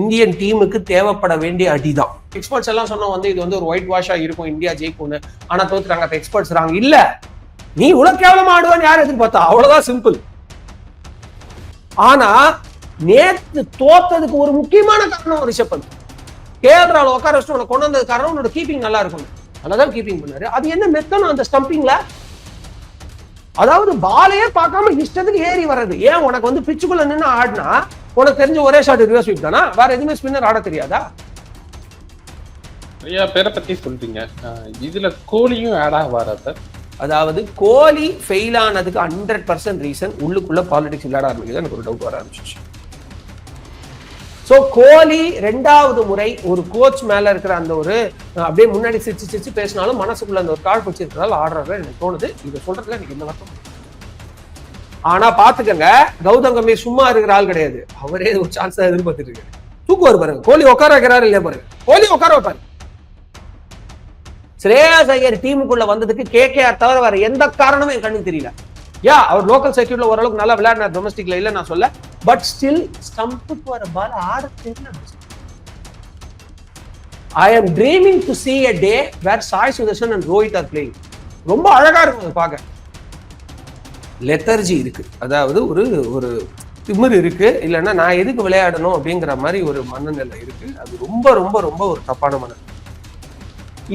Indian டீமுக்கு தேவைப்பட வேண்டிய அடிதான். எக்ஸ்பர்ட்ஸ் எல்லாம் சொன்னா வந்து இது வந்து ஒரு ஒயிட் வாஷா இருக்கும் இந்தியா ஜெயிக்கும்னு. ஆனா தோத்துறாங்க அப்ப எக்ஸ்பர்ட்ஸ் ராங்க. இல்ல நீ இவ்வளவு கேவலமா ஆடுவான்னு யார் எதிர்பார்த்தா? அவ்வளவுதான் சிம்பிள் ஆனா நேத்து தோத்ததுக்கு ஒரு முக்கியமான காரணம் ரிஷப் பந்த் கேஎல் உட்கார வச்சுட்டு உனக்கு கொண்டு வந்தது காரணம் உன்னோட கீப்பிங் நல்லா இருக்கும் அதான் கீப்பிங் பண்ணாரு. அது என்ன மெத்தனம் அந்த ஸ்டம்பிங்ல அதாவது பாலையே பார்க்காம இஷ்டத்துக்கு ஏறி வர்றது. ஏன் உனக்கு வந்து பிச்சுக்குள்ள நின்று ஆடினா உனக்கு தெரிஞ்ச ஒரே ஷாட் ரிவர்ஸ் ஸ்வீப் தானா? வேற எதுவுமே ஸ்பின்னர் ஆட தெரியாதா? நிறைய பேரை பத்தி சொல்றீங்க. இதுல கோலியும் ஆட் ஆவாரா சார் அதாவது கோலி ஃபெயில் ஆனதுக்கு ஹண்ட்ரட் பர்சன்ட் ரீசன் உள்ளுக்குள்ள பாலிடிக்ஸ் விளையாட ஆரம்பிக்குது. எனக்கு ஒரு டவுட் வர ஆரம்பிச்சிச்சு. ஸோ கோலி ரெண்டாவது முறை ஒரு கோச் மேல இருக்கிற அந்த ஒரு அப்படியே முன்னாடி சிரிச்சு சிரிச்சு பேசினாலும் மனசுக்குள்ள அந்த ஒரு கால் வச்சிருக்கிறதால ஆடுறாரு எனக்கு தோணுது. இதை சொல்றதுல எனக்கு என்ன வருத்தம்? ஆனா பாத்துக்கங்க கௌதம் கம்பீர் சும்மா இருக்கிற ஆள் கிடையாது. அவரே ஒரு சான்ஸ் எதிர்பார்த்துட்டு இருக்காரு. தூக்குவார் பாருங்க. கோலி உட்கார வைக்கிறாரு இல்லையா பாருங்க. கோலி உட்கார வைப்பாரு. ஸ்ரேயாஸ் ஐயர் டீமுக்குள்ள வந்ததுக்கு கே கே ஆர் தவிர வேற எந்த காரணமும் என் கண்ணுக்கு தெரியல. யா அவர் லோக்கல் சர்க்கியூட்ல ஓரளவுக்கு நல்லா விளையாடினார். டொமஸ்டிக்ல இல்ல நான் சொல்ல பட் ஸ்டில் ஸ்டம்புக்கு வர பால் ஆட தெரியல. I am dreaming to see a day where Sai Sudharsan and Rohit are playing ரொம்ப அழகா இருக்கும் அதை பார்க்க. லெத்தர்ஜி இருக்கு. அதாவது ஒரு ஒரு திமிர் இருக்கு. இல்லைன்னா நான் எதுக்கு விளையாடணும் அப்படிங்கிற மாதிரி ஒரு மனநிலை இருக்கு. அது ரொம்ப ரொம்ப ரொம்ப ஒரு தப்பான மனநிலை.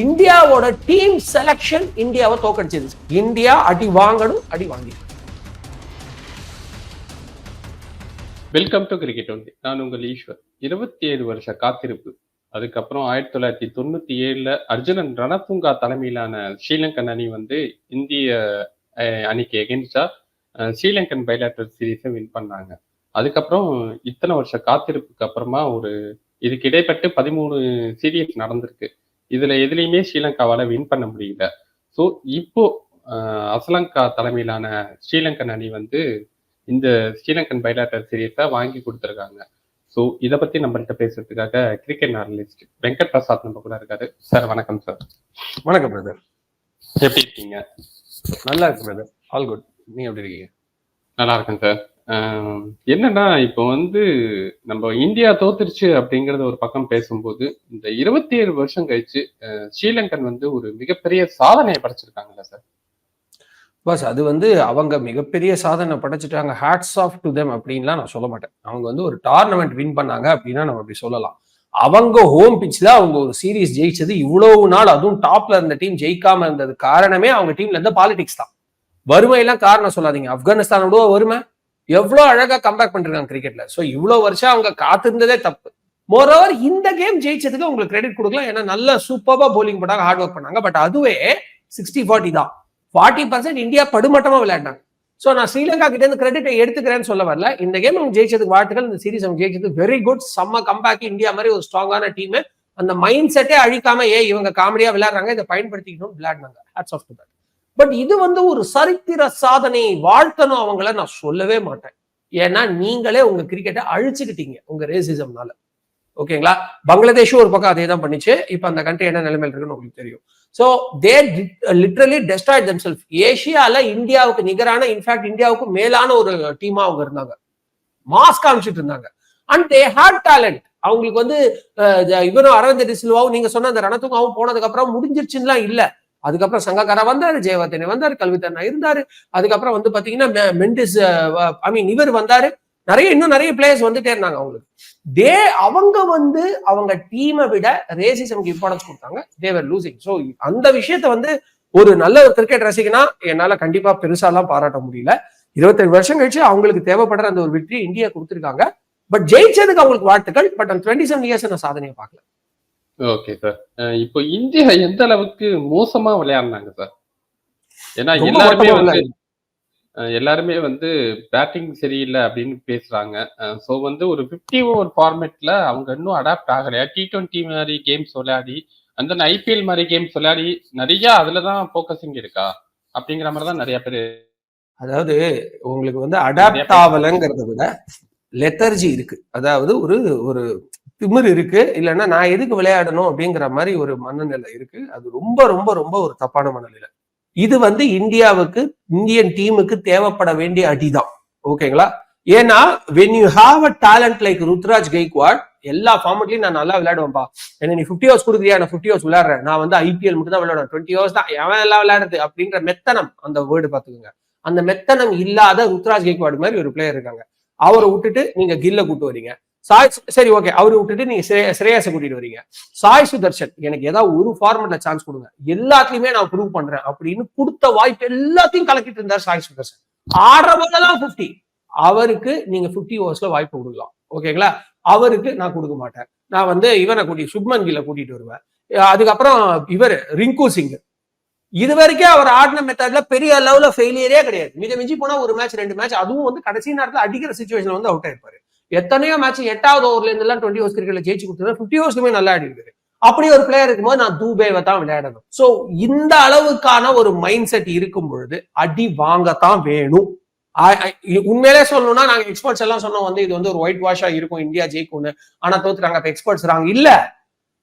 இந்தியாவோட டீம் செலக்ஷன் இந்தியாவை தோக்கடிச்சது இந்தியா அடி வாங்கணும் அடி வாங்கி வெல்கம் டு கிரிக்கெட் ஒன்லி நான் உங்கள் ஈஸ்வர். இருபத்தி ஏழு வருஷ காத்திருப்பு. அதுக்கப்புறம் ஆயிரத்தி தொள்ளாயிரத்தி தொண்ணூத்தி ஏழுல அர்ஜுனன் ரணதுங்கா தலைமையிலான ஸ்ரீலங்கன் அணி வந்து இந்திய அஹ், அணிக்கு எகென்ஸ்டா ஸ்ரீலங்கன் பைலாட்டர் சீரீஸை வின் பண்ணாங்க. அதுக்கப்புறம் இத்தனை வருஷ காத்திருப்புக்கு அப்புறமா ஒரு இதுக்கு இடைப்பட்டு பதிமூணு சீரீஸ் நடந்திருக்கு. இதுல எதுலையுமே ஸ்ரீலங்காவால வின் பண்ண முடியல. ஸோ இப்போ அசலங்கா தலைமையிலான ஸ்ரீலங்கன் அணி வந்து இந்த ஸ்ரீலங்கன் பைலாட்டர் சீரீஸை வாங்கி கொடுத்துருக்காங்க. ஸோ இதை பத்தி நம்மள்கிட்ட பேசுறதுக்காக கிரிக்கெட் அனலிஸ்ட் வெங்கட் பிரசாத் நம்ம கூட இருக்காரு. சார் வணக்கம் சார் வணக்கம் பிரதர் எப்படி இருக்கீங்க? நல்லா இருக்கு பிரதர் ஆல் குட் நீ எப்படி இருக்கீங்க? நல்லா இருக்கேன் சார் என்னன்னா இப்போ வந்து நம்ம இந்தியா தோத்துருச்சு அப்படிங்கறது ஒரு பக்கம் பேசும்போது இந்த இருபத்தி ஏழு வருஷம் கழிச்சு ஸ்ரீலங்கன் வந்து ஒரு மிகப்பெரிய சாதனையை படைச்சிருக்காங்கல்ல சார் பஸ் அது வந்து அவங்க மிகப்பெரிய சாதனை படைச்சிட்டாங்க. ஹேட்ஸ் ஆஃப் டு தெம் அப்படின்லாம் நான் சொல்ல மாட்டேன். அவங்க வந்து ஒரு டார்னமெண்ட் வின் பண்ணாங்க அப்படின்னா நம்ம அப்படி சொல்லலாம். அவங்க ஹோம் பிச்சில் அவங்க ஒரு சீரீஸ் ஜெயிச்சது இவ்வளவு நாள். அதுவும் டாப்ல இருந்த டீம் ஜெயிக்காம இருந்தது காரணமே அவங்க டீம்ல இருந்த பாலிடிக்ஸ் தான். வறுமையெல்லாம் காரணம் சொல்லாதீங்க. ஆப்கானிஸ்தானோட வறுமை? எவ்வளவு அழகா கம்பேக் பண்ணிருக்காங்க கிரிக்கெட்ல சோ இவ்வளவு வருஷம் அவங்க காத்திருந்ததே தப்பு. மோரோவர் இந்த கேம் ஜெயிச்சதுக்கு உங்களுக்கு கிரெடிட் கொடுக்கலாம். ஏன்னா நல்ல சூப்பராக போலிங் போட்டாங்க ஹார்ட் ஒர்க் பண்ணாங்க. பட் அதுவே சிக்ஸ்டி ஃபார்ட்டி தான். ஃபார்ட்டி பர்சன்ட் இந்தியா படுமட்டமா விளையாடினாங்க ஸோ நான் ஸ்ரீலங்கா கிட்ட இருந்து கிரெடிட்டை எடுத்துக்கிறேன்னு சொல்ல வரல. இந்த கேம் அவங்க ஜெயிச்சதுக்கு வாழ்த்துக்கள். இந்த சீரிஸ் அவங்க ஜெயிச்சது வெரி குட் செம்ம கம்பேக் இந்தியா மாதிரி ஒரு ஸ்ட்ராங்கான டீம் அந்த மைண்ட் செட்டே அழிக்காம ஏ இவங்க காமெடியா விளையாடுறாங்க. இதை பயன்படுத்திக்கணும் விளையாடினாங்க. Hats off to that but இது வந்து ஒரு சரித்திர சாதனை வாழ்த்தணும் அவங்கள நான் சொல்லவே மாட்டேன். ஏன்னா நீங்களே உங்க கிரிக்கெட்டை அழிச்சுக்கிட்டீங்க உங்க ரேசிசம்னால ஓகேங்களா பங்களாதேஷும் ஒரு பக்கம் அதே தான் பண்ணிச்சு. இப்ப அந்த கண்ட்ரி என்ன நிலைமையில இருக்குன்னு உங்களுக்கு தெரியும். So they literally destroyed them self ஏஷியால இந்தியாவுக்கு நிகரான இன்ஃபேக்ட் இந்தியாவுக்கு மேலான ஒரு டீமா அவங்க இருந்தாங்க. மாஸ் காமிச்சிட்டு இருந்தாங்க. அண்ட் தே ஹேட் டேலண்ட் அவங்களுக்கு வந்து அஹ், இவரும் அரவிந்த் டிசில்வாவும் நீங்க சொன்ன அந்த ரணத்துங்காவும் போனதுக்கு அப்புறம் முடிஞ்சிருச்சுன்னா இல்ல. அதுக்கப்புறம் சங்கக்காரா வந்தாரு ஜெயவர்தனை வந்தாரு கல்வித்தண்ணா இருந்தாரு. அதுக்கப்புறம் வந்து பாத்தீங்கன்னா மெ- மெண்டிஸ் ஐ மீன் இவர் வந்தாரு. நிறைய இன்னும் நிறைய பிளேயர்ஸ் வந்துட்டே இருந்தாங்க அவங்களுக்கு. தே அவங்க வந்து அவங்க டீமை விட ரேசிசம்க்கு இம்பார்ட்டன்ஸ் கொடுத்தாங்க. தேவர் லூசிங் ஸோ அந்த விஷயத்த வந்து ஒரு நல்ல ஒரு கிரிக்கெட் ரசிகனா என்னால கண்டிப்பா பெருசாலாம் பாராட்ட முடியல. இருபத்தேழு வருஷம் கழிச்சு அவங்களுக்கு தேவைப்படுற அந்த ஒரு வெற்றி இந்தியா கொடுத்துருக்காங்க. பட் ஜெயிச்சதுக்கு அவங்களுக்கு வாழ்த்துக்கள். பட் அந்த டுவெண்ட்டி செவன் இயர்ஸ் நான் சாதனையை பார்க்கல. ஓகே சார் இப்போ இந்தியா எந்த அளவுக்கு மோசமா விளையாடினாங்க சார் ஏன்னா எல்லாருமே எல்லாருமே வந்து பேட்டிங் சரியில்லை அப்படின்னு பேசுறாங்க. ஸோ வந்து ஒரு ஃபிஃப்டி ஓவர் ஃபார்மேட்ல அவங்க இன்னும் அடாப்ட் ஆகலையா? டி டுவெண்ட்டி மாதிரி கேம்ஸ் விளையாடி அந்த ஐபிஎல் மாதிரி கேம்ஸ் விளையாடி நிறைய அதுல தான் ஃபோக்கஸிங் இருக்கா? அப்படிங்கிற மாதிரி தான் நிறைய பேர் அதாவது உங்களுக்கு வந்து அடாப்ட் ஆகலைங்கிறத விட லெத்தர்ஜி இருக்கு. அதாவது ஒரு ஒரு திமிர் இருக்கு. இல்லைன்னா நான் எதுக்கு விளையாடணும் அப்படிங்கிற மாதிரி ஒரு மனநிலை இருக்கு. அது ரொம்ப ரொம்ப ரொம்ப ஒரு தப்பான மனநிலை. இது வந்து இந்தியாவுக்கு இந்தியன் டீமுக்கு தேவைப்பட வேண்டிய அடிதான். ஓகேங்களா ஏன்னா when you have a talent like Ruturaj Gaikwad எல்லா ஃபார்மெட்லயும் நான் நல்லா விளையாடுவேன்ப்பா. என்ன நீ ஃபிஃப்டி ஹவர்ஸ் கொடுக்குறியா? நான் ஃபிஃப்டி ஹவர்ஸ் விளையாடுறேன். நான் வந்து ஐபிஎல் மட்டும் தான் விளையாடுவேன். டுவெண்ட்டி ஹவர்ஸ் தான். எவன் எல்லாம் விளையாடுறது அப்படின்ற மெத்தனம் அந்த வேர்டு பாத்துக்கோங்க அந்த மெத்தனம் இல்லாத ருத்ராஜ் கெய்க்வாட் மாதிரி ஒரு பிளேயர் இருக்காங்க. அவரை விட்டுட்டு நீங்க கில்ல கூட்டு வரீங்க. சாய் சரி ஓகே அவரை விட்டுட்டு நீங்க ஸ்ரே- கூட்டிட்டு வரீங்க சாய் சுதர்ஷன் எனக்கு ஏதாவது ஒரு ஃபார்மெட்ல சான்ஸ் கொடுங்க. எல்லாத்துலயுமே நான் ப்ரூவ் பண்றேன் அப்படின்னு கொடுத்த வாய்ப்பு எல்லாத்தையும் கலக்கிட்டு இருந்தார் சாய் சுதர்ஷன். ஆடுறவங்கதான் பிப்டி அவருக்கு நீங்க 50 ஓவர்ஸ்ல வாய்ப்பு கொடுக்கலாம். ஓகேங்களா அவருக்கு நான் கொடுக்க மாட்டேன். நான் வந்து இவனை கூட்டி சுப்மன் கில்ல கூட்டிட்டு வருவேன். அதுக்கப்புறம் இவர் ரிங்கு சிங் இது வரைக்கும் அவர் ஆடின மெத்தட்ல பெரிய லெவல ஃபெயிலியரே கிடையாது. மிக மிஞ்சி போனா ஒரு மேட்ச் ரெண்டு மேட்ச் அதுவும் வந்து கடைசி நேரத்தில் அடிக்கிற சுச்சுவேஷன்ல வந்து அவுட் ஆயிருப்பாரு. எத்தனையோ மேட்ச் எட்டாவது ஓவர்ல இருந்து எல்லாம் டுவெண்ட்டி ஓவர்ஸ் கிரிக்கெட்ல ஜெயிச்சு கொடுத்துருந்தா ஃபிஃப்டி ஓவர்ஸ்லுமே நல்லா ஆடி இருக்காரு அப்படி ஒரு பிளேயர் இருக்கும்போது நான் தூபேவை தான் விளையாடணும். சோ இந்த அளவுக்கான ஒரு மைண்ட் செட் இருக்கும் பொழுது அடி வாங்கத்தான் வேணும். உண்மையிலே சொல்லணும்னா நாங்க எக்ஸ்பர்ட்ஸ் எல்லாம் சொன்னோம் வந்து இது வந்து ஒரு ஒயிட் வாஷா இருக்கும் இந்தியா ஜெயிக்கும்னு. ஆனா தோத்துறாங்க அப்ப எக்ஸ்பர்ட்ஸ் இல்ல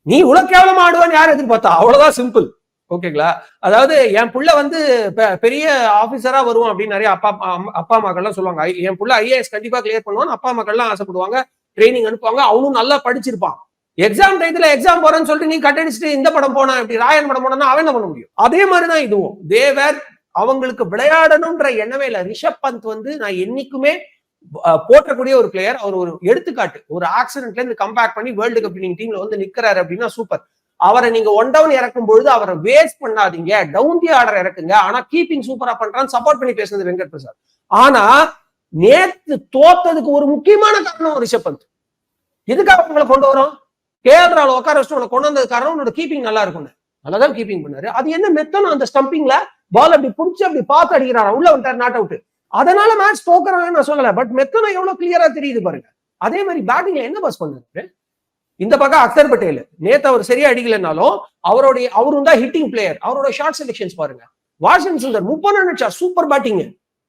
நீ உலக கேவலமா ஆடுவான்னு யார் எதிர்பார்த்தா? அவ்வளவுதான் சிம்பிள் ஓகேங்களா? அதாவது என் புள்ள வந்து பெ- பெரிய ஆபீசரா வருவோம் அப்படின்னு நிறைய அப்பா அப்பா மக்கள்லாம் சொல்லுவாங்க. என் புள்ள ஐஏஎஸ் கண்டிப்பா கிளியர் பண்ணுவான் அப்பா மக்கள்லாம் ஆசைப்படுவாங்க. ட்ரைனிங் அனுப்புவாங்க. அவனும் நல்லா படிச்சிருப்பான். எக்ஸாம் டைத்துல எக்ஸாம் போறேன்னு சொல்லிட்டு நீ கட் அடிச்சுட்டு இந்த படம் போனா இப்படி ராயன் படம் போனா அவன் என்ன பண்ண முடியும்? அதே மாதிரிதான் இதுவும். தேவர் அவங்களுக்கு விளையாடணும்ன்ற எண்ணமே இல்ல. ரிஷப் பந்த் வந்து நான் என்னைக்குமே போற்றக்கூடிய ஒரு பிளேயர் அவர் ஒரு எடுத்துக்காட்டு. ஒரு ஆக்சிடென்ட்ல இருந்து கம்பேக் பண்ணி வேர்ல்டு கப் நீங்க டீம்ல வந்து நிக்கிறாரு அப்படின்னா சூப்பர் அவரை நீங்க ஒன் டவுன் இறக்கும் பொழுது அவரை வேஸ்ட் பண்ணாதீங்க டவுன் தி ஆர்டர் இறக்குங்க. ஆனா கீப்பிங் சூப்பரா பண்றான்னு சப்போர்ட் பண்ணி பேசுனது வெங்கட் பிரசாத். ஆனா நேத்து தோத்ததுக்கு ஒரு முக்கியமான காரணம் ரிஷப் பந்த். எதுக்காக உங்களை கொண்டு வரோம்? கேஎல் ராவ் உட்கார வச்சு உங்களை கொண்டு வந்தது காரணம் உன்னோட கீப்பிங் நல்லா இருக்கும்னு. நல்லாதான் கீப்பிங் பண்ணாரு. அது என்ன மெத்தனும் அந்த ஸ்டம்பிங்ல பால் அப்படி புடிச்சு அப்படி பார்த்து அடிக்கிறாரா? உள்ள வந்துட்டார் நாட் அவுட் அதனால மேட்ச் தோக்குறாங்கன்னு நான் சொல்லல. பட் மெத்தனம் எவ்வளவு கிளியரா தெரியுது பாருங்க. அதே மாதிரி பேட்டிங்ல என்ன பஸ் பண்ணாரு? இந்த பக்கம் அக்தர் பட்டேல். நேத்து அவர் சரியா அடிக்கலைனாலும் அவருடைய அவரும் தான் ஹிட்டிங் பிளேயர் அவரோட ஷார்ட் செலெக்ஷன்ஸ் பாருங்க. வாஷிங் சுந்தர் முப்பது நிமிஷம் சூப்பர் பேட்டிங்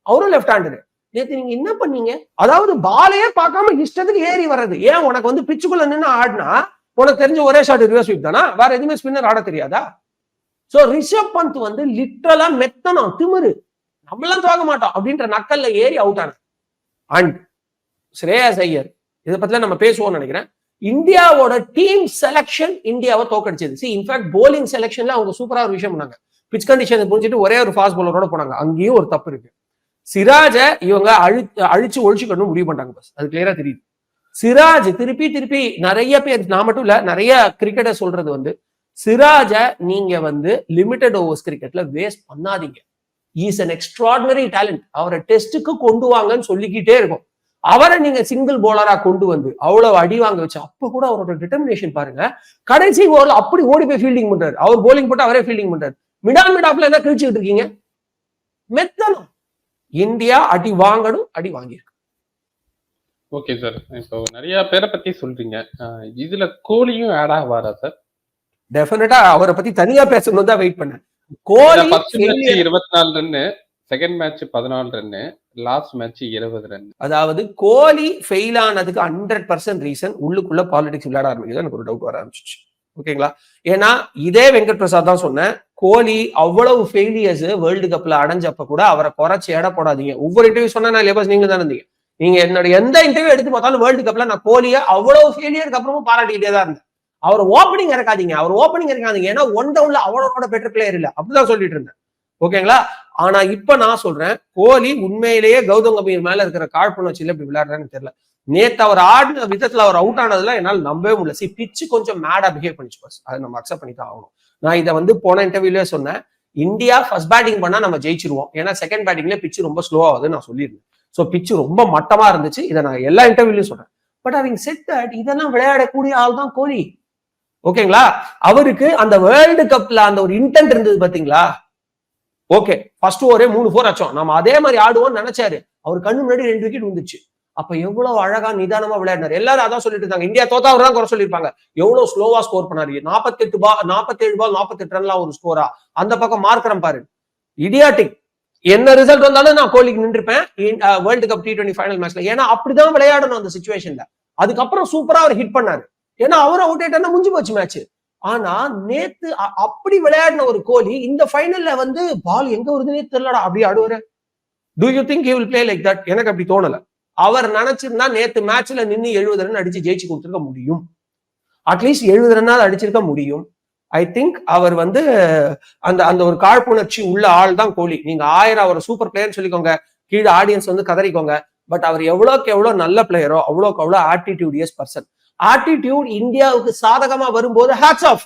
அவரும் லெஃப்ட் ஹேண்டர் நேத்து நீங்க என்ன பண்ணீங்க? அதாவது பாலையே பார்க்காம இஷ்டத்துக்கு ஏறி வர்றது. ஏன் உனக்கு வந்து பிச்சுக்குள்ள நின்று ஆடினா? உனக்கு தெரிஞ்ச ஒரே ஷாட் ரிவர்ஸ் ஸ்வீப் தானா? வேற எதுவுமே ஸ்பின்னர் ஆட தெரியாதா? சோ ரிஷப் பந்த் வந்து லிட்டரலா மெத்தனம் திமிரு. நம்மளாம் தோக்க மாட்டோம் அப்படின்ற நக்கல்ல ஏறி அவுட் ஆன அண்ட் ஸ்ரேயாஸ் ஐயர் இதை பத்தில நம்ம பேசுவோம்னு நினைக்கிறேன். இந்தியாவோட டீம் செலக்ஷன் இந்தியாவை தோக்கடிச்சது சி இன்ஃபேக்ட் போலிங் செலக்ஷன்ல அவங்க சூப்பரா ஒரு விஷயம் பண்ணாங்க. பிச் கண்டிஷனை புரிஞ்சுட்டு ஒரே ஒரு ஃபாஸ்ட் பாலரோட போனாங்க. அங்கேயும் ஒரு தப்பு இருக்கு. சிராஜ இவங்க அழி அழிச்சு ஒழிச்சுக்கணும் முடிவு பண்ணாங்க பஸ் அது கிளியரா தெரியுது. சிராஜ் திருப்பி திருப்பி நிறைய பேர் நான் மட்டும் இல்ல நிறைய கிரிக்கெட்டர் சொல்றது வந்து சிராஜ நீங்க வந்து லிமிடெட் ஓவர்ஸ் கிரிக்கெட்ல வேஸ்ட் பண்ணாதீங்க. இஸ் அன் எக்ஸ்ட்ராடினரி டேலண்ட் அவரை டெஸ்ட்டுக்கு கொண்டு வாங்கன்னு சொல்லிக்கிட்டே இருக்கும். அவரை நீங்க சிங்கிள் போலரா கொண்டு வந்து அவ்வளவு அடி வாங்க வச்சு அப்ப கூட அவரோட டிட்டர்மினேஷன் பாருங்க. கடைசி ஓவர்ல அப்படி ஓடி போய் ஃபீல்டிங் பண்றாரு. அவர் போலிங் போட்டு அவரே ஃபீல்டிங் பண்றாரு. மிடான் மிடாப்ல என்ன கிழிச்சுக்கிட்டு இருக்கீங்க? மெத்தனம். இந்தியா அடி வாங்கணும் அடி வாங்கியிருக்கு. ஓகே சார் இப்போ நிறைய பேரை பத்தி சொல்றீங்க. இதுல கோலியும் ஆட் ஆவாரா சார் டெஃபினட்டா அவரை பத்தி தனியா பேசணும் தான் வெயிட் பண்ணேன். கோலி இருபத்தி நாலு ரன்னு செகண்ட் மேட்ச் பதினாலு ரன்னு லாஸ்ட் மேட்ச் இருபது ரன் அதாவது கோலி ஃபெயில் ஆனதுக்கு ஹண்ட்ரட் பர்சன்ட் ரீசன் உள்ளுக்குள்ள பாலிடிக்ஸ் விளையாட ஆரம்பிக்குது. எனக்கு ஒரு டவுட் வர ஆரம்பிச்சிச்சு. ஓகேங்களா ஏன்னா இதே வெங்கட் பிரசாத் தான் சொன்னேன். கோலி அவ்வளவு ஃபெயிலியர்ஸ் வேர்ல்டு கப்ல அடைஞ்சப்ப கூட அவரை குறைச்சி எடை போடாதீங்க. ஒவ்வொரு இன்டர்வியூ சொன்னா நான் லேபர்ஸ் நீங்க தான் இருந்தீங்க. நீங்க என்னோட எந்த இன்டர்வியூ எடுத்து பார்த்தாலும் வேர்ல்டு கப்ல நான் கோலியை அவ்வளவு ஃபெயிலியருக்கு அப்புறமும் பாராட்டிக்கிட்டே தான் இருந்தேன். அவர் ஓப்பனிங் இறக்காதீங்க. அவர் ஓப்பனிங் இறக்காதீங்க. ஏன்னா ஒன் டவுன்ல அவரோட பெட்டர் பிளேயர் இல்லை. அப்படிதான் சொல்லிட்டு இருந்தேன். ஓகேங்களா? ஆனா இப்ப நான் சொல்றேன் கோலி உண்மையிலேயே கௌதம் கம்பீர் மேல இருக்கிற காழ்ப்புணர்ச்சியில இப்படி விளையாடுறான்னு தெரியல. நேத்து அவர் ஆடின விதத்துல அவர் அவுட் ஆனதுல என்னால் நம்பவே முடியல. சி பிச்சு கொஞ்சம் மேடா பிஹேவ் பண்ணிச்சு பஸ் அதை நம்ம அக்செப்ட் பண்ணி தான் ஆகணும். நான் இதை வந்து போன இன்டர்வியூலயே சொன்னேன். இந்தியா ஃபர்ஸ்ட் பேட்டிங் பண்ணா நம்ம ஜெயிச்சிருவோம். ஏன்னா செகண்ட் பேட்டிங்ல பிச்சு ரொம்ப ஸ்லோவாகுது நான் சொல்லியிருந்தேன். ஸோ பிச்சு ரொம்ப மட்டமா இருந்துச்சு. இதை நான் எல்லா இன்டர்வியூலயும் சொல்றேன். பட் அவங்க செட் தட் இதெல்லாம் விளையாடக்கூடிய ஆள் தான் கோலி. ஓகேங்களா? அவருக்கு அந்த வேர்ல்டு கப்ல அந்த ஒரு இன்டென்ட் இருந்தது பாத்தீங்களா? ஓகே ஃபர்ஸ்ட் ஓவரே மூணு ஃபோர் அச்சோம். நம்ம அதே மாதிரி ஆடுவோம்னு நினைச்சாரு. அவர் கண்ணு முன்னாடி ரெண்டு விக்கெட் வந்துச்சு அப்ப எவ்வளவு அழகா நிதானமா விளையாடினாரு. எல்லாரும் அதான் சொல்லிட்டு இருந்தாங்க. இந்தியா தோத்தா அவர் தான் குறை சொல்லியிருப்பாங்க. எவ்வளவு ஸ்லோவா ஸ்கோர் பண்ணாரு. நாற்பத்தெட்டு பால் நாற்பத்தேழு பால் நாற்பத்தெட்டு ரன்லாம் ஒரு ஸ்கோரா அந்த பக்கம் மார்க்கரம் பாரு. இடியாட்டிக் என்ன ரிசல்ட் வந்தாலும் நான் கோலிக்கு நின்றுப்பேன். World cup T twenty final மேட்ச்ல ஏன்னா அப்படிதான் விளையாடணும் அந்த சுச்சுவேஷன்ல அதுக்கப்புறம் சூப்பரா அவர் ஹிட் பண்ணாரு. ஏன்னா அவர் அவுட் ஆயிட்டா முடிஞ்சு போச்சு மேட்ச் ஆனா நேத்து அ- அப்படி விளையாடின ஒரு கோலி இந்த ஃபைனல்ல வந்து பால் எங்க வருதுன்னே தெரியலடா அப்படி ஆடுவாரு. Do you think will play like that எனக்கு அப்படி தோணல. அவர் நினைச்சிருந்தா நேத்து மேட்ச்ல நின்னு எழுபது ரன் அடிச்சு ஜெயிச்சு கொடுத்துருக்க முடியும். அட்லீஸ்ட் எழுபது ரன்னாவது அடிச்சிருக்க முடியும். ஐ திங்க் அவர் வந்து அந்த அந்த ஒரு காழ்ப்புணர்ச்சி உள்ள ஆள் தான் கோலி. நீங்க ஆயிரம் அவர் சூப்பர் பிளேயர்னு சொல்லிக்கோங்க. கீழே ஆடியன்ஸ் வந்து கதறிக்கோங்க. பட் அவர் எவ்வளோக்கு எவ்வளோ நல்ல பிளேயரோ அவ்வளோக்கு அவ்வளோ ஆட்டிடியூடியஸ் பர்சன் ஆட்டிடியூட் இந்தியாவுக்கு சாதகமா வரும்போது ஹேட்ஸ் ஆஃப்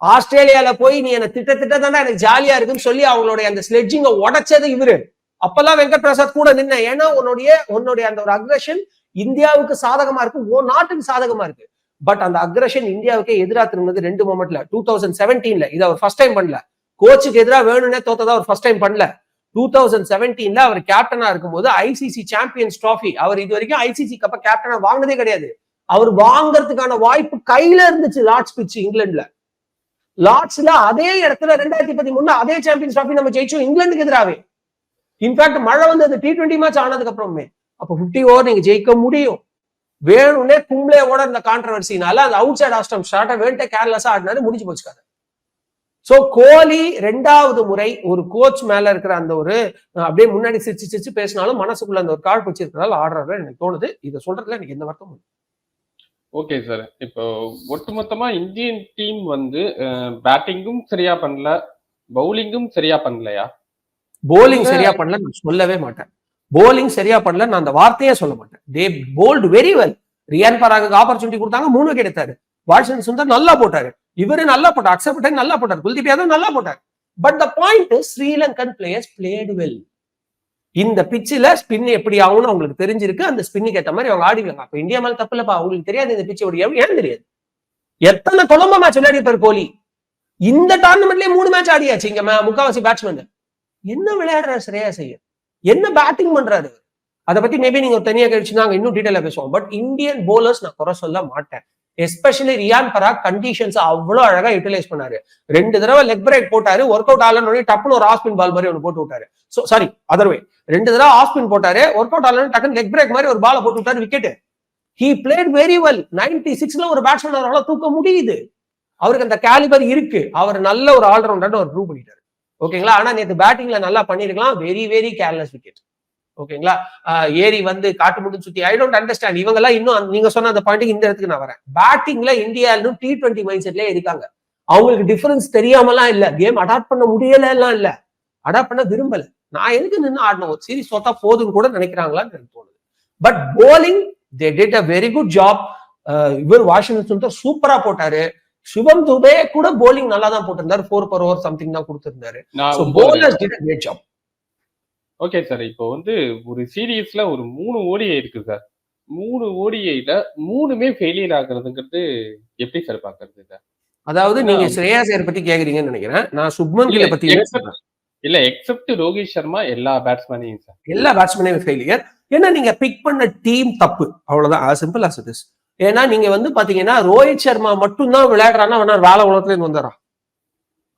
ஆஸ்திரேலியால போய் நீ என்ன திட்ட திட்ட தானே எனக்கு ஜாலியா இருக்குன்னு சொல்லி அவங்களுடைய அந்த ஸ்லெட்ஜிங்க உடைச்சது இவரு. அப்பெல்லாம் வெங்கட் பிரசாத் கூட நின்ன ஏன்னா உன்னுடைய உன்னுடைய அந்த ஒரு அக்ரஷன் இந்தியாவுக்கு சாதகமா இருக்கு. ஓ நாட்டுக்கு சாதகமா இருக்கு. பட் அந்த அக்ரஷன் இந்தியாவுக்கே எதிராக திரும்பினது ரெண்டு மொமெண்ட்ல டூ தௌசண்ட் செவன்டீன்ல இதை அவர் ஃபர்ஸ்ட் டைம் பண்ணல. கோச்சுக்கு எதிராக வேணும்னே தோத்ததா அவர் ஃபர்ஸ்ட் டைம் பண்ணல. டூ தௌசண்ட் செவன்டீன்ல அவர் கேப்டனா இருக்கும்போது ஐசிசி சாம்பியன்ஸ் ட்ராஃபி அவர் இது வரைக்கும் ஐசிசி கப்ப கேப்டனா வாங்கினதே கிடையாது. அவர் வாங்குறதுக்கான வாய்ப்பு கையில இருந்துச்சு லார்ட்ஸ் பிச்சு இங்கிலாந்துல. லார்ட்ஸ்ல அதே இடத்துல ரெண்டாயிரத்தி பதிமூணுல அதே சாம்பியன்ஸ் ட்ராஃபி நம்ம ஜெயிச்சோம் இங்கிலாந்துக்கு எதிராகவே இன்ஃபேக்ட் மழை வந்து அது டி டுவெண்ட்டி மேட்ச் ஆனதுக்கு அப்புறமே. அப்போ பிப்டி ஓவர் நீங்க ஜெயிக்க முடியும். வேணும்னே கும்ளேவோட இந்த கான்ட்ரவர்சினால அது அவுட் சைட் ஆஸ்டம் ஷார்ட்டை வேண்டே கேர்லெஸ்ஸா ஆடினாரு முடிஞ்சு போச்சுக்காரு சோ கோலி ரெண்டாவது முறை ஒரு கோச் மேல இருக்கிற அந்த ஒரு அஹ், அப்படியே முன்னாடி சிரிச்சு சிரிச்சு பேசினாலும் மனசுக்குள்ள அந்த ஒரு கால் பிடிச்சி இருக்கிறதால ஆடுறாரு எனக்கு தோணுது. இதை சொல்றதுல எனக்கு எந்த வருத்தமும் இல்லை. ஓகே சார் இப்போ ஒட்டுமொத்தமா இந்தியன் டீம் வந்து பேட்டிங்கும் சரியா பண்ணல பவுலிங்கும் சரியா பண்ணலையா? போலிங் சரியா பண்ணல நான் சொல்லவே மாட்டேன். போலிங் சரியா பண்ணல நான் அந்த வார்த்தையே சொல்ல மாட்டேன். They bowled very well Riyan பராக்கு opportunity கொடுத்தாங்க மூணு விக்கெட் எடுத்தாரு. வாட்சன் சுந்தர் நல்லா போட்டாரு. இவரு நல்லா போட்டார். அக்செப்ட் நல்லா போட்டார். குல்தீப் யாதவ் நல்லா போட்டார். But the point Sri Lankan players played well இந்த பிச்சில் ஸ்பின் எப்படி ஆகும்னு அவங்களுக்கு தெரிஞ்சிருக்கு. அந்த ஸ்பின்னுக்கு ஏற்ற மாதிரி அவங்க ஆடிடுவாங்க அப்போ இந்தியா மேலே தப்பு இல்லப்பா. அவங்களுக்கு தெரியாது இந்த பிச்சு ஓடி ஏன் தெரியாது. எத்தனை கொலம்போ மேட்ச் விளையாடிப்பார் கோலி. இந்த டோர்னமெண்ட்லயே மூணு மேட்ச் ஆடியாச்சு. இங்க முக்காவாசி பேட்ஸ்மேன் என்ன விளையாடுறாரு ஸ்ரேயா செய்ய என்ன பேட்டிங் பண்றாரு அதை பத்தி மேபி நீங்க ஒரு கழிச்சு நாங்க இன்னும் டீட்டெயிலாக பேசுவோம். பட் இந்தியன் போலர்ஸ் நான் குறை சொல்ல மாட்டேன். எஸ்பெஷலி ரியான் பராக் கண்டிஷன்ஸ் அவ்வளோ அழகா யூட்டிலைஸ் பண்ணாரு. ரெண்டு தடவை லெக் பிரேக் போட்டாரு ஒர்க் அவுட் ஆகலன்னு டப்புனு ஒரு ஆஸ்பின் பால் மாதிரி ஒன்று போட்டு விட்டாரு. ஸோ சாரி அதர்வே ரெண்டு தடவை ஆஸ்பின் போட்டாரு ஒர்க் அவுட் ஆகலன்னு டக்குனு லெக் பிரேக் மாதிரி ஒரு பால போட்டு விட்டாரு wicket he played very well ninety சிக்ஸ்ல ஒரு பேட்ஸ்மேன் அவரால் தூக்க முடியுது. அவருக்கு அந்த கேலிபர் இருக்கு. அவர் நல்ல ஒரு ஆல்ரவுண்டர் அவர் ப்ரூவ் பண்ணிட்டாரு. ஓகேங்களா ஆனா நேத்து பேட்டிங்ல நல்லா பண்ணிருக்கலாம். வெரி வெரி கேர்லெஸ் விக்கெட் ஓகேங்களா? ஏரி வந்து காட்டு முட்டு சுத்தி ஐ டோன்ட் அண்டர்ஸ்டாண்ட் இவங்க எல்லாம் இன்னும் நீங்க சொன்ன அந்த பாயிண்ட் இந்த இடத்துக்கு நான் வரேன். பேட்டிங்ல இந்தியா இன்னும் டி டுவெண்ட்டி மைண்ட் செட்லயே இருக்காங்க. அவங்களுக்கு டிஃபரன்ஸ் தெரியாமலாம் இல்ல. கேம் அடாப்ட் பண்ண முடியல எல்லாம் இல்ல. அடாப்ட் பண்ண விரும்பல. நான் எதுக்கு நின்று ஆடணும்? ஒரு சீரிஸ் தோத்தா போதுன்னு கூட நினைக்கிறாங்களான்னு எனக்கு தோணுது. But bowling they did a very good job இவர் வாஷிங்டன் சுந்தர் சூப்பரா போட்டாரு. சிவம் துபே கூட போலிங் நல்லா தான் போட்டிருந்தாரு. ஃபோர் பர் ஓவர் சம்திங் தான் கொடுத்திருந்தாரு. Bowlers did a great job okay sir இப்போ வந்து ஒரு சீரீஸ்ல ஒரு மூணு ஓடிஐ இருக்கு சார் மூணு ஓடிஐல மூணுமே ஃபெயிலியர் ஆகுறதுங்கிறது எப்படி சார் பாக்குறது சார் அதாவது நீங்க. ஸ்ரேயா சேர் பத்தி கேக்குறீங்கன்னு நினைக்கிறேன். நான் சுப்மன் கில்ல பத்தி. இல்ல எக்ஸப்ட் ரோஹித் சர்மா எல்லா பேட்ஸ்மேனையும் சார் எல்லா பேட்ஸ்மேனையும் ஃபெயிலியர் ஏன்னா நீங்க பிக் பண்ண டீம் தப்பு. அவ்வளவுதான். simple as it is. ஏன்னா நீங்க வந்து பாத்தீங்கன்னா ரோஹித் சர்மா மட்டும்தான் விளையாடுறான்னா அவனா வேலை உலகத்துல இருந்து வந்துடுறான்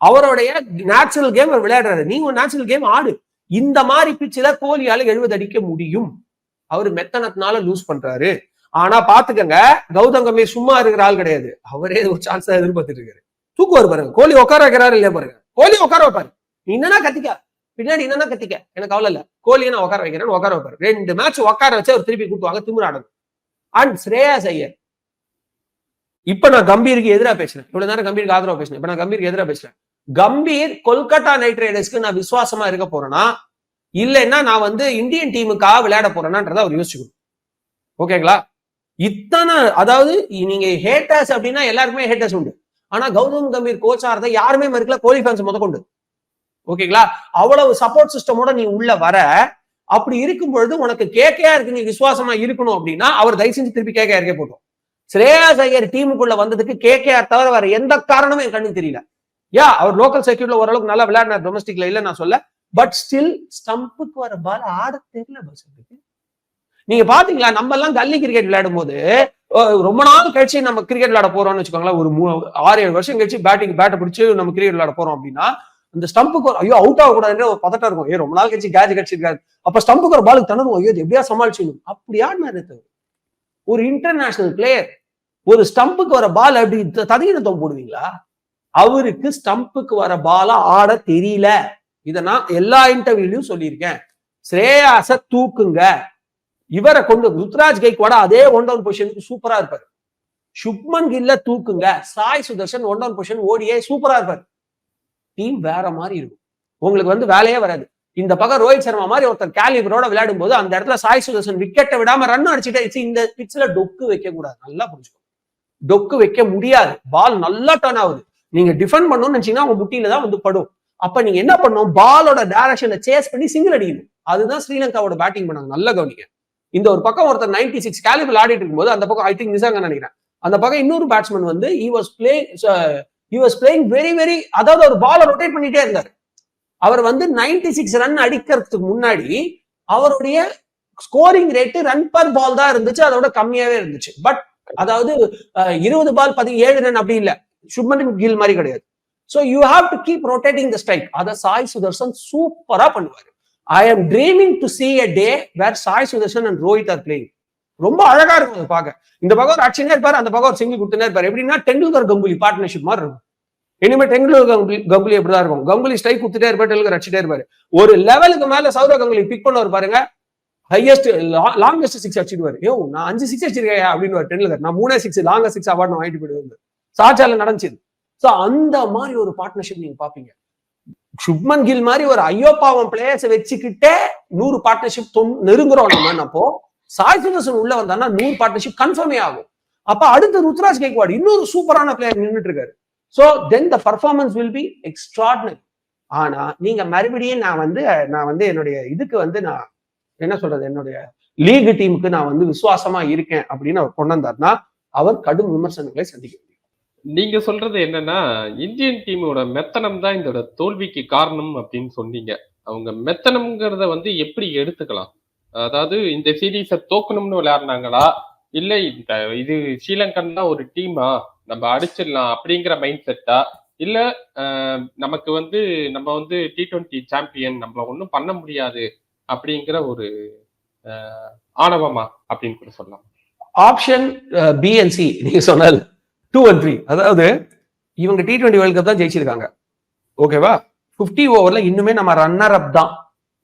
அவருடைய நேச்சுரல் கேம் அவர் விளையாடுறாரு. நீங்க நேச்சுரல் கேம் ஆடு. இந்த மாதிரி பிச்சில் கோலியால எழுபது அடிக்க முடியும். அவர் மெத்தனத்தினால லூஸ் பண்றாரு. ஆனா பாத்துக்கங்க கௌதம் கம்பீர் சும்மா இருக்கிற ஆள் கிடையாது. அவரே ஒரு சான்ஸ் எதிர்பார்த்துட்டு இருக்காரு. தூக்குவார் பாருங்க. கோலி உட்கார வைக்கிறாரு இல்லையா பாருங்க. கோலி உட்கார வைப்பாரு. நீ என்னன்னா கத்திக்க. பின்னாடி என்னன்னா கத்திக்க. எனக்கு கவலை இல்ல. கோலியை நான் உட்கார வைக்கிறேன்னு உட்கார வைப்பாரு. ரெண்டு மேட்ச் உட்கார வச்சு அவர் திருப்பி கூட்டுவாங்க திமிராடணும் அண்ட் ஸ்ரேயாஸ் ஐயர். இப்ப நான் கம்பீருக்கு எதிராக பேசுறேன் இவ்வளவு நேரம் கம்பீருக்கு ஆதரவா பேசுறேன் இப்ப நான் கம்பீருக்கு எதிராக பேசுறேன் கம்பீர் கொல்கத்தா நைட் ரைடர்ஸ்க்கு நான் விசுவாசமா இருக்க போறேன்னா இல்லைன்னா நான் வந்து இந்தியன் டீமுக்காக விளையாட போறேன்னான்றத அவர் யோசிச்சுக்கணும். ஓகேங்களா? இத்தனை அதாவது நீங்க ஹேட்டர்ஸ் அப்படின்னா எல்லாருக்குமே ஹேட்டர்ஸ் உண்டு. ஆனா கௌதம் கம்பீர் கோச்சா இருந்தா யாருமே மறுக்கல கோலி ஃபேன்ஸ் முதற்கொண்டு ஓகேங்களா? அவ்வளவு சப்போர்ட் சிஸ்டமோட நீ உள்ள வர அப்படி இருக்கும் பொழுது உனக்கு கேக்கையா இருக்கு நீ விசுவாசமா இருக்கணும் அப்படின்னா அவர் தயவு செஞ்சு திருப்பி கேக்கையாருக்கே போட்டோம் ஸ்ரேயாஸ் ஐயர் டீமுக்குள்ள வந்ததுக்கு கேகேஆர் தவிர வேற எந்த காரணமும் என் கண்ணுக்கு தெரியல. யா அவர் லோக்கல் சர்க்கியூட்ல ஓரளவுக்கு நல்லா விளையாடினார். டொமஸ்டிக்ல இல்ல நான் சொல்ல. பட் ஸ்டில் ஸ்டம்புக்கு வர பால் ஆட தெரியல பசங்களுக்கு. நீங்க பாத்தீங்களா நம்ம எல்லாம் கல்லி கிரிக்கெட் விளையாடும் போது ரொம்ப நாள் கழிச்சு நம்ம கிரிக்கெட் விளையாட போறோம்னு வச்சுக்கோங்களேன். ஒரு மூ ஆறு ஏழு வருஷம் கழிச்சு பேட்டிங் பேட்டை பிடிச்சி நம்ம கிரிக்கெட் விளையாட போறோம் அப்படின்னா அந்த ஸ்டம்புக்கு ஒரு ஐயோ அவுட் ஆகக்கூடாதுன்ற ஒரு பதட்டம் இருக்கும். ஏ ரொம்ப நாள் கழிச்சு கேஜ் கடிச்சிருக்காரு. அப்ப ஸ்டம்புக்கு ஒரு பாலுக்கு தனது ஐயோ எப்படியா சமாளிச்சுக்கணும்? அப்படியா ஆடினாரு ஒரு இன்டர்நேஷனல் பிளேயர் ஒரு ஸ்டம்புக்கு வர பால் அப்படி த- போடுவீங்களா? அவருக்கு ஸ்டம்புக்கு வர பால ஆட தெரியல. இதை நான் எல்லா இன்டர்வியூலையும் சொல்லியிருக்கேன். ஸ்ரேயாச தூக்குங்க. இவரை கொண்டு ருத்ராஜ் கைக்வாட அதே ஒன் டவுன் பொசிஷனுக்கு சூப்பரா இருப்பார். சுப்மன் கில்ல தூக்குங்க. Sai Sudharsan one down position ஓடியே சூப்பரா இருப்பார். டீம் வேற மாதிரி இருக்கும். உங்களுக்கு வந்து வேலையே வராது. இந்த பக்கம் ரோஹித் சர்மா மாதிரி ஒருத்தர் கேலிபரோட விளையாடும் போது அந்த இடத்துல சாய் சுதர்ஷன் விக்கெட்டை விடாம ரன் அடிச்சுட்டு இந்த பிச்சில் டொக்கு வைக்க கூடாது நல்லா புரிஞ்சுக்கோ. டொக்கு வைக்க முடியாது. பால் நல்லா டர்ன் ஆகுது. நீங்க டிஃபெண்ட் பண்ணணும்னு நினைச்சீங்கன்னா உங்க முட்டியில தான் வந்து படும். அப்ப நீங்க என்ன பண்ணணும்? பாலோட டைரக்ஷனை சேஸ் பண்ணி சிங்கிள் அடிக்கணும். அதுதான் ஸ்ரீலங்காவோட பேட்டிங் பண்ணாங்க. நல்ல கவனிங்க. இந்த ஒரு பக்கம் ஒருத்தர் நைன்டி சிக்ஸ் கேலிபிள் ஆடிட்டு இருக்கும்போது அந்த பக்கம் ஐ திங்க் நிசாங்க நினைக்கிறேன். அந்த பக்கம் இன்னொரு பேட்ஸ்மேன் வந்து he was playing uh, he very very அதாவது ஒரு பாலை ரொட்டேட் பண்ணிட்டே இருந்தார். அவர் வந்து நைன்டி சிக்ஸ் ரன் அடிக்கிறதுக்கு முன்னாடி அவருடைய scoring rate run per ball தான் இருந்துச்சு. அதோட கம்மியாவே இருந்துச்சு. பட் அதாவது uh, இருபது பால் பதினேழு ரன் அப்படி இல்ல. சுப்மன் கில் மாதிரி கிடையாது. So you have to keep rotating the strike அதை சாய் சுதர்சன் சூப்பரா பண்ணுவாரு. I am dreaming to see a day where Sai Sudharsan and Rohit are playing ரொம்ப அழகா இருக்கும் அதை பார்க்க. இந்த பக்கம் ஒரு அடிச்சுனே இருப்பாரு? அந்த பக்கம் ஒரு சிங்கிள் கொடுத்துனே இருப்பாரு. எப்படின்னா டெண்டுல்கர் கங்குலி பார்ட்னர்ஷிப் மாதிரி இருக்கும். இனிமே டெண்டுல்கர் கங்குலி கங்குலி எப்படிதான் இருக்கும்? கங்குலி ஸ்ட்ரைக் கொடுத்துட்டே இருப்பாரு டெண்டுல்கர் அடிச்சுட்டே இருப்பாரு. ஒரு லெவலுக்கு மேல சௌரவ் கங்குலி பிக் பண்ணுவார் பாருங்க. ஹையஸ்ட் லாங்கஸ்ட் சிக்ஸ் அடிச்சிடுவார். ஏ நான் அஞ்சு சிக்ஸ் அடிச்சிருக்கேன் அப்படின்னு டெண்டுல்கர். நான் மூணே சிக்ஸ் லாங்கஸ்ட் சிக்ஸ் அவார்டு வாங்கிட்டு போயிடுவேன். சாச்சால நடந்துச்சு. சோ அந்த மாதிரி ஒரு பார்ட்னர்ஷிப் நீங்க பாப்பீங்க சுப்மன் கில் மாதிரி ஒரு ஐயோப்பாவன் பிளேயர்ஸ் வச்சுக்கிட்டே நூறு பார்ட்னர்ஷிப் நெருங்குறோம் நம்ம அப்போ சாய் சுதர்சன் உள்ள வந்தான்னா நூறு பார்ட்னர்ஷிப் கன்ஃபார்மே ஆகும். அப்ப அடுத்து ருத்ராஜ் கேக்வாட் இன்னொரு சூப்பரான பிளேயர் நின்றுட்டு இருக்காரு so then the performance will be extraordinary ஆனா நீங்க மறுபடியும் நான் வந்து நான் வந்து என்னுடைய இதுக்கு வந்து நான் என்ன சொல்றது என்னுடைய லீக் டீமுக்கு நான் வந்து விசுவாசமா இருக்கேன் அப்படின்னு அவர் கொண்டு வந்தார்னா அவர் கடும் விமர்சனங்களை சந்திக்கும். நீங்க சொல்றது என்னன்னா இந்தியன் டீமோட மெத்தனம் தான் இதோட தோல்விக்கு காரணம் அப்படின்னு சொன்னீங்க. அவங்க மெத்தனம்ங்கிறத வந்து எப்படி எடுத்துக்கலாம்? அதாவது இந்த சீரீஸை தோக்கணும்னு விளையாடுனாங்களா? இல்ல இந்த இது ஸ்ரீலங்கன் தான் ஒரு டீமா? நம்ம அடிச்சிடலாம் அப்படிங்கிற மைண்ட் செட்டா இல்ல நமக்கு வந்து நம்ம வந்து டி டுவெண்ட்டி சாம்பியன் நம்மள ஒன்றும் பண்ண முடியாது அப்படிங்கிற ஒரு ஆணவமா அப்படின்னு கூட சொல்லலாம். ஆப்ஷன் பிஎன்சி நீங்க சொன்னது. டூ அண்ட் த்ரீ அதாவது இவங்க டி டுவெண்ட்டி வேர்ல்ட் கப் தான் ஜெயிச்சிருக்காங்க. ஓகேவா 50 ஓவர்ல இன்னுமே நம்ம ரன்னர் அப் தான்.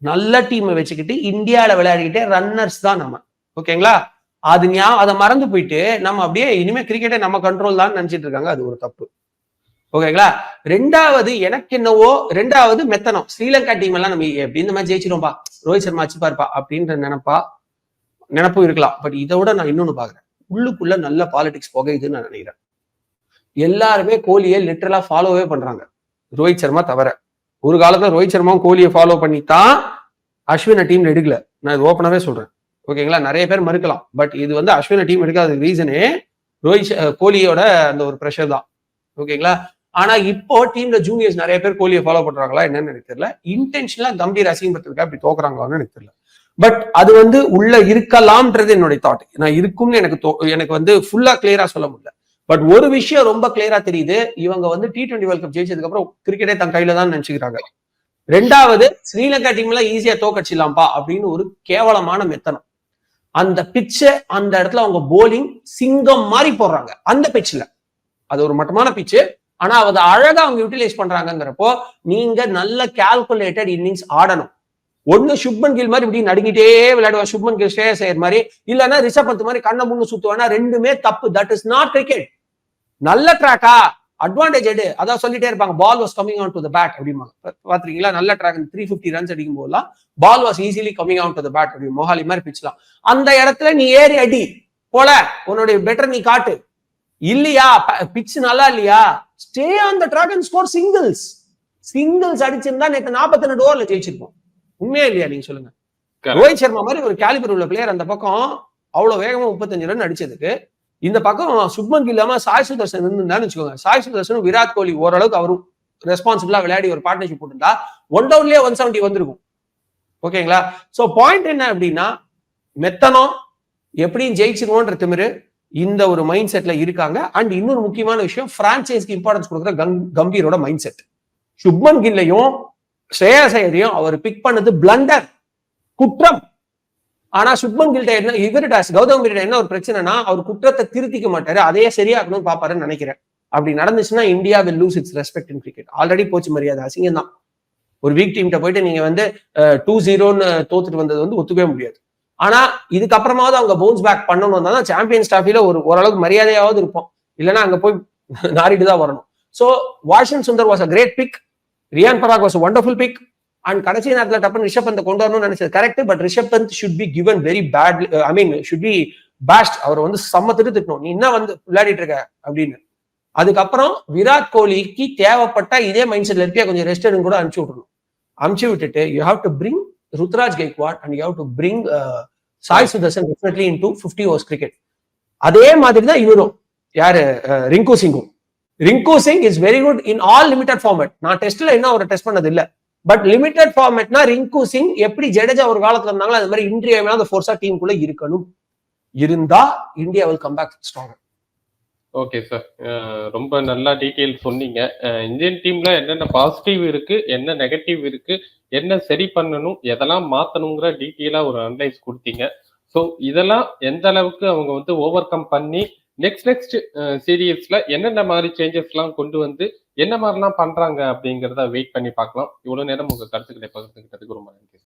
நல்ல டீமை வச்சுக்கிட்டு இந்தியால விளையாடிக்கிட்டே ரன்னர்ஸ் தான் நம்ம. ஓகேங்களா அது ஞா அதை மறந்து போயிட்டு நம்ம அப்படியே இனிமே கிரிக்கெட்டை நம்ம கண்ட்ரோல் தான் நினைச்சிட்டு இருக்காங்க. அது ஒரு தப்பு. ஓகேங்களா ரெண்டாவது எனக்கு என்னவோ ரெண்டாவது மெத்தனம். ஸ்ரீலங்கா டீம் எல்லாம் நம்ம எப்படி இந்த மாதிரி ஜெயிச்சிருவோம்பா? ரோஹித் சர்மா அச்சுப்பாருப்பா அப்படின்ற நினைப்பா நினப்பும் இருக்கலாம். பட் இதை விட நான் இன்னொன்னு பாக்குறேன் உள்ளுக்குள்ள நல்ல பாலிடிக்ஸ் புகையுதுன்னு நான் நினைக்கிறேன். எல்லாருமே கோலியை லிட்டரலா ஃபாலோவே பண்றாங்க. ரோஹித் சர்மா தவிர ஒரு காலத்துல ரோஹித் சர்மாவும் கோலியை ஃபாலோ பண்ணி தான் அஸ்வினை டீம்ல எடுக்கல. நான் இது ஓப்பனாவே சொல்றேன். ஓகேங்களா நிறைய பேர் மறுக்கலாம். பட் இது வந்து அஸ்வினை டீம் எடுக்காத ரீசனே ரோஹித் கோலியோட அந்த ஒரு ப்ரெஷர் தான். ஓகேங்களா ஆனா இப்போ டீம்ல ஜூனியர்ஸ் நிறைய பேர் கோலியை ஃபாலோ பண்றாங்களா என்னன்னு எனக்கு தெரியல. இன்டென்ஷனலா கம்பீர் அசிங்கப்படுத்திருக்கா அப்படி தோக்குறாங்களான்னு எனக்கு தெரியல. பட் அது வந்து உள்ள இருக்கலாம்ன்றது என்னுடைய தாட் நான் இருக்கும்னு எனக்கு தோ- எனக்கு வந்து ஃபுல்லா கிளியரா சொல்ல முடியல. பட் ஒரு விஷயம் ரொம்ப கிளியரா தெரியுது. இவங்க வந்து டி டுவெண்டி வேர்ல்ட் கப் ஜெயிச்சதுக்கு அப்புறம் கிரிக்கெட்டே தன் கையில தான் நினைச்சுக்கிறாங்க. ரெண்டாவது ஸ்ரீலங்கா டீம்ல ஈஸியா தோக்கடிச்சிடலாம்ப்பா அப்படின்னு ஒரு கேவலமான மெத்தனம். அந்த பிச்சை அந்த இடத்துல அவங்க போலிங் சிங்கம் மாதிரி போடுறாங்க. அந்த பிச்சில் அது ஒரு மட்டமான பிச்சு ஆனா அதை அழகா அவங்க யூட்டிலைஸ் பண்றாங்கங்கிறப்போ நீங்க நல்ல கால்குலேட்டட் இன்னிங்ஸ் ஆடணும். ஒண்ணு சுப்மன் கில் மாதிரி இப்படி நடுங்கிட்டே விளையாடுவான். சுப்மன் கில் ஸ்ரேயஸ் ஐயர் மாதிரி. இல்லைன்னா ரிஷப் பந்த் மாதிரி கண்ணை முன்னு சுத்துவானா. ரெண்டுமே தப்பு. தட் இஸ் நாட் கிரிக்கெட் நல்ல ட்ராக்கா அட்வான்டேஜ் எடு. அதான் சொல்லிட்டே இருப்பாங்க ball was coming on to the bat அப்படிம்பாங்க பாத்திருக்கீங்களா? நல்ல ட்ராக் த்ரீ ஃபிஃப்டி ரன்ஸ் அடிக்கும் போதெல்லாம் ball was easily coming on to the bat அப்படி மொஹாலி மாதிரி பிச்சலாம் அந்த இடத்துல நீ ஏறி அடி. போல. உன்னுடைய பெட்டர் நீ காட்டு. இல்லையா? பிச் நல்லா இல்லையா? Stay on the track and score singles singles அடிச்சிருந்தா நேற்று நாற்பத்தி ரெண்டு ஓவர்ல ஜெயிச்சிருப்போம். உண்மையா இல்லையா? நீங்க சொல்லுங்க. ரோஹித் சர்மா மாதிரி ஒரு கேலிபர் உள்ள பிளேயர் அந்த பக்கம் அவ்வளவு வேகமா முப்பத்தஞ்சு ரன் அடிச்சதுக்கு இந்த பக்கம் சுப்மன் கில் இல்லாம சாய் சுதர்சன் இருந்தான்னு வச்சுக்கோங்க. சாய் சுதர்சனும் விராட் கோலி ஓரளவுக்கு அவரும் ரெஸ்பான்சிபிளா விளையாடி ஒரு பார்ட்னர்ஷிப் போட்டுருந்தா ஒன் டவுன்லயே ஒன் செவன்டி வந்திருக்கும். ஓகேங்களா? சோ பாயிண்ட் என்ன அப்படின்னா மெத்தனம் எப்படியும் ஜெயிச்சிருவோன்ற திமிரு இந்த ஒரு மைண்ட் செட்ல இருக்காங்க. அண்ட் இன்னொரு முக்கியமான விஷயம் பிரான்சைஸ்க்கு இம்பார்ட்டன்ஸ் கொடுக்குற கம்பீரோட மைண்ட் செட் சுப்மன் கில்லையும் ஸ்ரேயாசையரையும் அவர் பிக் பண்ணது பிளண்டர் குற்றம். ஆனா சுப்மன் கில்ட என்ன இவர்கிட்ட கௌதம் கிட்ட என்ன ஒரு பிரச்சனைனா அவர் குற்றத்தை திருத்திக்க மாட்டாரு அதையே சரியாக்கணும்னு பாப்பாருன்னு நினைக்கிறேன். அப்படி நடந்துச்சுன்னா India will lose its respect in cricket already போச்சு மரியாதை அசிங்கம் தான் ஒரு வீக் டீம்கிட்ட போயிட்டு நீங்க வந்து டூ ஜீரோன்னு தோத்துட்டு வந்தது வந்து ஒத்துக்கவே முடியாது. ஆனா இதுக்கப்புறமாவது அவங்க பவுன்ஸ் பேக் பண்ணணும் தான் சாம்பியன்ஸ் டிராஃபில ஒரு ஓரளவுக்கு மரியாதையாவது இருப்போம். இல்லைன்னா அங்க போய் நாரிட்டு தான் வரணும் so வாஷன் Sundar was a great pick Riyan Parag was wonderful pick and கடைசி நேரத்தில் டப்புன்னு ரிஷப் பந்த் கொண்டு வரணும்னு நினைச்சது. Correct but Rishabh Pant should be given very bad I mean should be based அவர் வந்து சம்மத்துட்டு திட்டணும். நீ என்ன வந்து விளையாடிட்டு இருக்க? அப்படின்னு. அதுக்கப்புறம் விராட் கோலிக்கு தேவைப்பட்டா இதே மைண்ட் செட்ல இருப்பியா? கொஞ்சம் ரெஸ்ட் எடுங்க கூட அனுப்பிச்சு விட்டுணும் அனுப்பிச்சு விட்டுட்டு you have to bring Ruturaj Gaikwad and you have to bring Sai Sudharsan definitely in two fifty overs cricket அதே மாதிரி தான் இவரும் யாரு? ரிங்கு சிங்கும். Rinku Singh is very good in all limited format நான் டெஸ்ட்ல என்ன அவரை டெஸ்ட் பண்ணது இல்லை பட் லிமிடெட் ஃபார்மேட்னா ரிங்கு சிங் எப்படி ஜடேஜா ஒரு காலத்துல இருந்தாங்களோ அது மாதிரி இன்றியமையாத ஃபோர்ஸா டீமுக்குள்ள இருக்கணும். இருந்தா India will come back strong okay sir ரொம்ப நல்லா டீட்டெயில் சொன்னீங்க. இந்தியன் டீம்ல என்னென்ன பாசிட்டிவ் இருக்கு என்ன நெகட்டிவ் இருக்கு என்ன சரி பண்ணணும் எதெல்லாம் மாத்தணுங்கிற டீட்டெயிலா ஒரு அனலைஸ் கொடுத்தீங்க. ஸோ இதெல்லாம் எந்த அளவுக்கு அவங்க வந்து ஓவர் கம் பண்ணி நெக்ஸ்ட் நெக்ஸ்ட் சீரியஸ்ல என்னென்ன மாதிரி சேஞ்சஸ்லாம் கொண்டு வந்து என்ன மாதிரிலாம் பண்றாங்க அப்படிங்கிறத வெயிட் பண்ணி பார்க்கலாம். இவ்வளவு நேரம் உங்க கருத்துக்களை பகிர்ந்துக்கிட்டதுக்கு ரொம்ப நன்றி.